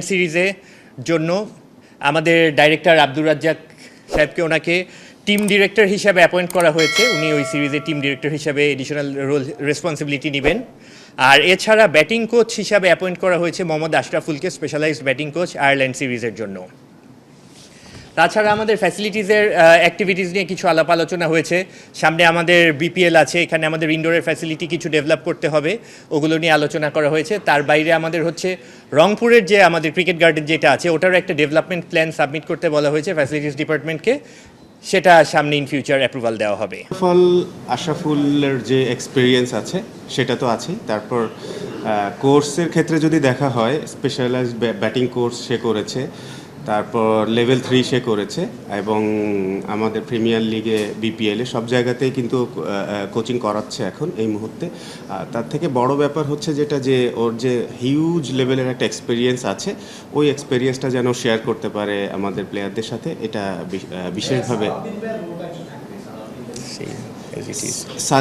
সিরিজে জন্য আমাদের ডাইরেক্টর আব্দুর রাজ্জাক সাহেবকে ওনাকে টিম ডিরেক্টর হিসাবে অ্যাপয়েন্ট করা হয়েছে। উনি ওই সিরিজে টিম ডিরেক্টর হিসাবে এডিশনাল রোল রেসপন্সিবিলিটি নেবেন। আর এছাড়া ব্যাটিং কোচ হিসাবে অ্যাপয়েন্ট করা হয়েছে মোহাম্মদ আশরাফুলকে স্পেশালাইজড ব্যাটিং কোচ আয়ারল্যান্ড সিরিজের জন্য। তাছাড়া আমাদের ফ্যাসিলিটিসের অ্যাক্টিভিটিস নিয়ে কিছু আলাপ আলোচনা হয়েছে। সামনে আমাদের বিপিএল আছে, এখানে আমাদের ইনডোরের ফ্যাসিলিটি কিছু ডেভেলপ করতে হবে, ওগুলো নিয়ে আলোচনা করা হয়েছে। তার বাইরে আমাদের হচ্ছে রংপুরের যে আমাদের ক্রিকেট গার্ডেন যেটা আছে, ওটারও একটা ডেভেলপমেন্ট প্ল্যান সাবমিট করতে বলা হয়েছে ফ্যাসিলিটিস ডিপার্টমেন্টকে সেটা সামনে ইন ফিউচার অ্যাপ্রুভাল দেওয়া হবে। ফল আশরাফুলের যে এক্সপিরিয়েন্স আছে, সেটা তো আছেই। তারপর কোর্সের ক্ষেত্রে যদি দেখা হয় স্পেশালাইজড ব্যাটিং কোর্স সে করেছে। তারপর লেভেল থ্রি সে করেছে এবং আমাদের প্রিমিয়ার লিগে বিপিএলে সব জায়গাতেই কিন্তু কোচিং করাচ্ছে এখন এই মুহূর্তে। আর তার থেকে বড় ব্যাপার হচ্ছে যেটা যে ওর যে হিউজ লেভেলের একটা এক্সপিরিয়েন্স আছে ওই এক্সপিরিয়েন্সটা যেন শেয়ার করতে পারে আমাদের প্লেয়ারদের সাথে এটা বিশেষভাবে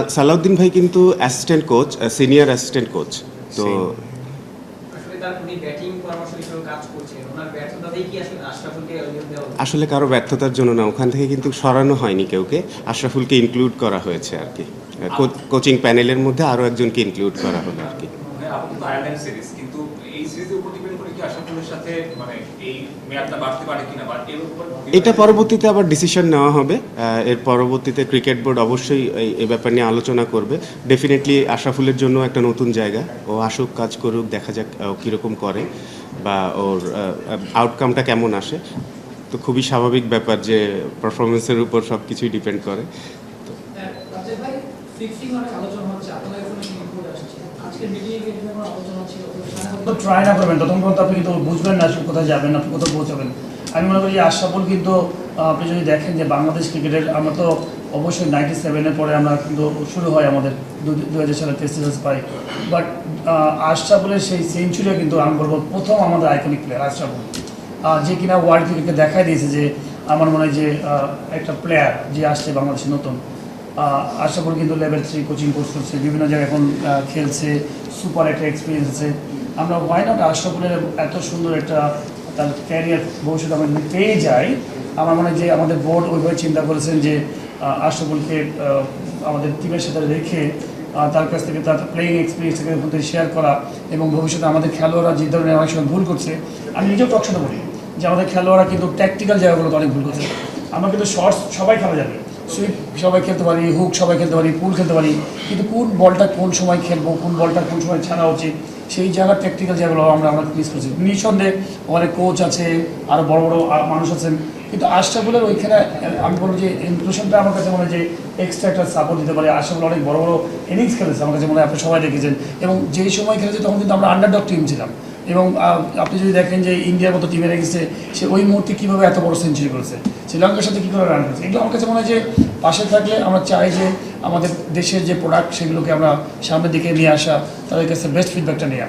সালাউদ্দিন ভাই কিন্তু assistant coach senior assistant coach তো তার উনি ব্যাটিং পরামর্শ হিসেবে কাজ করছেন। ওনার ব্যর্থতাতেই কি আসলে আশরাফুলকে? আসলে কারও ব্যর্থতার জন্য না ওখান থেকে কিন্তু সরানো হয়নি কেউকে। আশরাফুলকে ইনক্লুড করা হয়েছে আর কি। কোচিং প্যানেলের মধ্যে আরও একজনকে ইনক্লুড করা হলো আর কি। মানে সিরিজ কিন্তু এই সিরিজের এটা পরবর্তীতে আবার ডিসিশন নেওয়া হবে। এর পরবর্তীতে ক্রিকেট বোর্ড অবশ্যই এই- ব্যাপার নিয়ে আলোচনা করবে। ডেফিনেটলি আশরাফুলের জন্য একটা নতুন জায়গা। ও আসুক কাজ করুক দেখা যাক ও কীরকম করে বা ওর আউটকামটা কেমন আসে। তো খুবই স্বাভাবিক ব্যাপার যে পারফরমেন্সের উপর সব কিছুই ডিপেন্ড করে রাজেশ ট্রাই না করবেন, ততক্ষণ পর্যন্ত আপনি কিন্তু বুঝবেন না আসলে কোথায় যাবেন আপনি কোথাও পৌঁছাবেন। আমি মনে করি যে কিন্তু আপনি যদি দেখেন যে বাংলাদেশ ক্রিকেটের, আমরা তো অবশ্যই নাইনটি সেভেনের পরে আমরা কিন্তু শুরু হয় আমাদের দু হাজার সালে টেস্ট সিরিজ পাই। বাট আশরাফুলের সেই সেঞ্চুরিও কিন্তু আমি বলব প্রথম আমাদের আইকনিক প্লেয়ার আশরাফুল। যে কিনা ওয়ার্ল্ড ক্রিকেটকে দেখাই দিয়েছে যে আমার মনে হয় যে একটা প্লেয়ার যে আসছে বাংলাদেশে নতুন। আশরাফুল কিন্তু লেভেল থ্রি কোচিং কোর্স করছে, বিভিন্ন জায়গায় এখন খেলছে সুপার একটা এক্সপিরিয়েন্স আছে। আমরা ওয়াই নট আশরাফুলের এত সুন্দর একটা, তার ক্যারিয়ার ভবিষ্যৎ আমরা যদি পেয়ে যাই। আমার মনে হয় যে আমাদের বোর্ড ওইভাবে চিন্তা করেছেন যে আশরাফুলকে আমাদের টিমের সাথে রেখে তার কাছ থেকে তার প্লেয়িং এক্সপিরিয়েন্সকে মধ্যে শেয়ার করা এবং ভবিষ্যতে আমাদের খেলোয়াড়রা যে ধরনের অনেক সময় ভুল করছে, আমি নিজেও টকশনে বলি যে আমাদের খেলোয়াড়রা কিন্তু ট্যাকটিক্যাল জায়গাগুলোতে অনেক ভুল করছে। আমরা কিন্তু শর্টস সবাই খেলা যাবে সুইপ সবাই খেলতে পারি হুক সবাই খেলতে পারি পুল খেলতে পারি, কিন্তু কোন বলটা কোন সময় খেলব, কোন বলটা কোন সময় ছাড়া উচিত, সেই জায়গার ট্যাকটিক্যাল জায়গাগুলো আমরা আমরা মিস করছি। নিঃসন্দেহে অনেক কোচ আছে আরও বড় বড় মানুষ আছেন, কিন্তু আশরাফুলের ওইখানে, আমি বলব যে ইনক্লুশনটা আমার কাছে মনে হয় যে এক্সট্রা একটা সাপোর্ট দিতে পারে। আশরাফুল অনেক বড় বড় ইনিংস খেলেছে, আমার কাছে মনে হয় আপনি সবাই দেখেছেন। এবং যেই সময় খেলেছে, তখন কিন্তু আমরা আন্ডারডগ টিম ছিলাম। এবং আপনি যদি দেখেন যে ইন্ডিয়ার মতো টিমে রেখেছে সে ওই মুহূর্তে কীভাবে এত বড় সেঞ্চুরি করেছে? শ্রীলঙ্কার সাথে কীভাবে রান করেছে এগুলো আমার কাছে মনে হয় যে পাশে থাকলে আমরা চাই যে আমাদের দেশের যে প্রোডাক্ট সেগুলোকে আমরা সামনের দিকে নিয়ে আসা, তাদের কাছে বেস্ট ফিডব্যাকটা নেওয়া